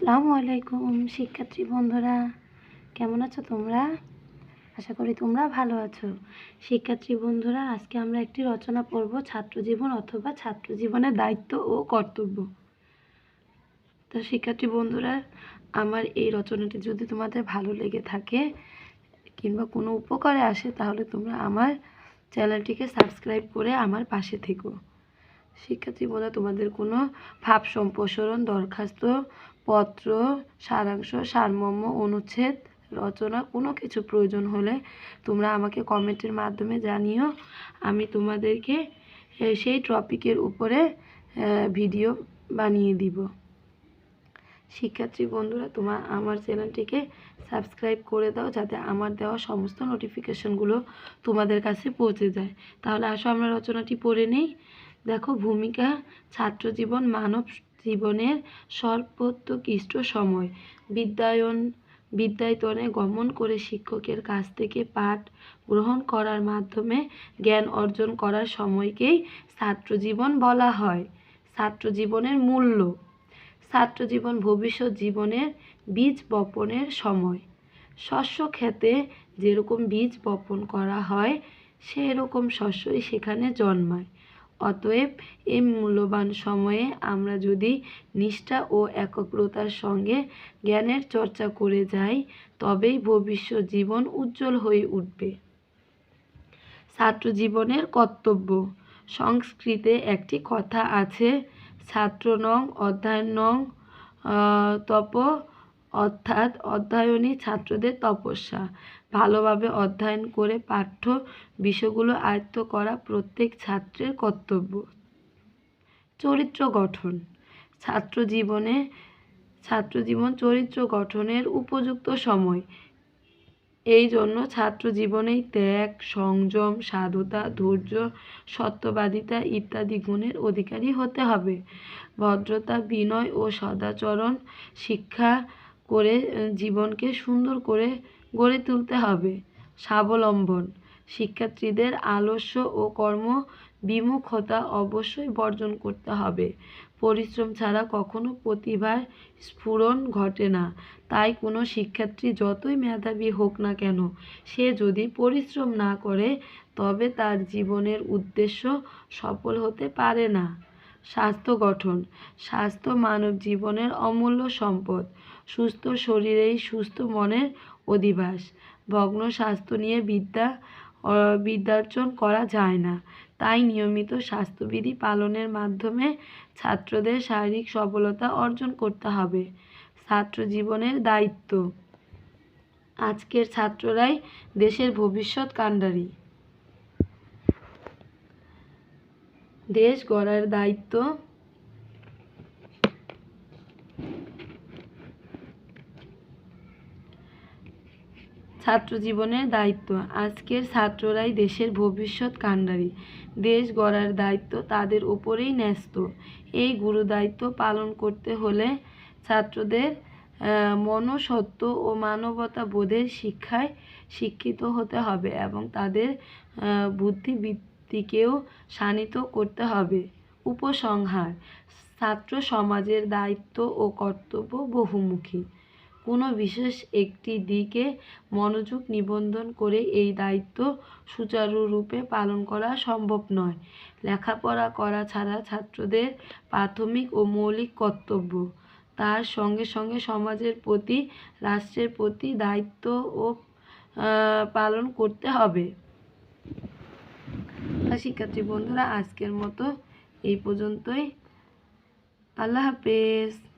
আসসালামু আলাইকুম, শিক্ষার্থী বন্ধুরা। কেমন আছো তোমরা? আশা করি তোমরা ভালো আছো। শিক্ষার্থী বন্ধুরা, আজকে আমরা একটি রচনা পড়ব ছাত্র জীবন অথবা ছাত্র জীবনের দায়িত্ব ও কর্তব্য। তো শিক্ষার্থী বন্ধুরা, আমার এই রচনাটি যদি তোমাদের ভালো লেগে থাকে কিংবা কোনো উপকারে আসে, তাহলে তোমরা আমার চ্যানেলটিকে সাবস্ক্রাইব করে আমার পাশে থেকো। শিক্ষার্থী বন্ধুরা, তোমাদের কোনো ভাব সম্প্রসারণ দরখাস্ত পত্র, সারাংশ, সারমর্ম, অনুচ্ছেদ, রচনা, কোনো কিছু প্রয়োজন হলে তোমরা আমাকে কমেন্টের মাধ্যমে জানিও। আমি তোমাদেরকে সেই টপিকের উপরে ভিডিও বানিয়ে দিব। শিক্ষার্থী বন্ধুরা তোমার আমার চ্যানেলটিকে সাবস্ক্রাইব করে দাও যাতে আমার দেওয়া সমস্ত নোটিফিকেশনগুলো তোমাদের কাছে পৌঁছে যায়। তাহলে আসো, আমরা রচনাটি পড়ে নিই। দেখো, ভূমিকা ছাত্র জীবন মানব জীবনের সর্বোৎকৃষ্ট সময়। বিদ্যায়ন, বিদ্যায়তনে গমন করে শিক্ষকের কাছ থেকে পাঠ গ্রহণ করার মাধ্যমে জ্ঞান অর্জন করার সময়কেই ছাত্র জীবন বলা হয়। ছাত্র জীবনের মূল্য। ছাত্র জীবন ভবিষ্যৎ জীবনের বীজ বপনের সময়। শস্য ক্ষেতে যেরকম বীজ বপন করা হয়, সেরকম শস্যই সেখানে জন্মায়। অতএব এই মূল্যবান সময়ে আমরা যদি নিষ্ঠা ও একাগ্রতার সঙ্গে জ্ঞানের চর্চা করে যাই, তবেই ভবিষ্যৎ জীবন উজ্জ্বল হয়ে উঠবে। ছাত্র জীবনের কর্তব্য। সংস্কৃতে একটি কথা আছে, ছাত্র নং অধ্যয়ন নং তপ অর্থাৎ অধ্যয়নই ছাত্রদের তপস্যা। ভালোভাবে অধ্যয়ন করে পাঠ্য বিষয়গুলো আয়ত্ত করা প্রত্যেক ছাত্রের কর্তব্য। চরিত্র গঠন। ছাত্র জীবনে, ছাত্র জীবন চরিত্র গঠনের উপযুক্ত সময়। এই জন্য ছাত্র জীবনেই ত্যাগ, সংযম, সাধুতা, ধৈর্য, সত্যবাদিতা ইত্যাদি গুণের অধিকারী হতে হবে। ভদ্রতা, বিনয় ও সদাচরণ শিক্ষা করে, জীবনকে সুন্দর করে গড়ে তুলতে হবে। স্বাবলম্বন। শিক্ষার্থীদের আলস্য ও কর্ম বিমুখতা অবশ্যই বর্জন করতে হবে। পরিশ্রম ছাড়া কখনো প্রতিভার স্ফুরণ ঘটে না। তাই কোনো শিক্ষার্থী যতই মেধাবী হোক না কেন, সে যদি পরিশ্রম না করে, তবে তার জীবনের উদ্দেশ্য সফল হতে পারে না। স্বাস্থ্য গঠন, স্বাস্থ্য মানব জীবনের অমূল্য সম্পদ, সুস্থ শরীরেই সুস্থ মনের অধিবাস। ভগ্ন স্বাস্থ্য নিয়ে বিদ্যা বিদ্যার্জন করা যায় না। তাই নিয়মিত স্বাস্থ্যবিধি পালনের মাধ্যমে ছাত্রদের শারীরিক সফলতা অর্জন করতে হবে। ছাত্র জীবনের দায়িত্ব। আজকের ছাত্ররাই দেশের ভবিষ্যৎ কাণ্ডারি। দেশ গড়ার দায়িত্ব। ছাত্র জীবনের দায়িত্ব। আজকের ছাত্ররাই দেশের ভবিষ্যৎ কাণ্ডারি। দেশ গড়ার দায়িত্ব তাদের ওপরেই ন্যস্ত। এই গুরু দায়িত্ব পালন করতে হলে ছাত্রদের আহ, মনসত্ব ও মানবতা বোধের শিক্ষায় শিক্ষিত হতে হবে এবং তাদের আহ, বুদ্ধিবৃত্তিকেও শানিত করতে হবে। উপসংহার, ছাত্র সমাজের দায়িত্ব ও কর্তব্য বহুমুখী। কোনো বিশেষ একটি দিকে মনোযোগ নিবন্ধন করে এই দায়িত্ব সুচারুরূপে পালন করা সম্ভব নয়। লেখাপড়া করা ছাড়া ছাত্রদের প্রাথমিক ও মৌলিক কর্তব্য। তার সঙ্গে সঙ্গে সমাজের প্রতি, রাষ্ট্রের প্রতি দায়িত্ব ও পালন করতে হবে। শিক্ষার্থী বন্ধুরা আজকের মতো এই পর্যন্তই। আল্লাহ হাফেজ।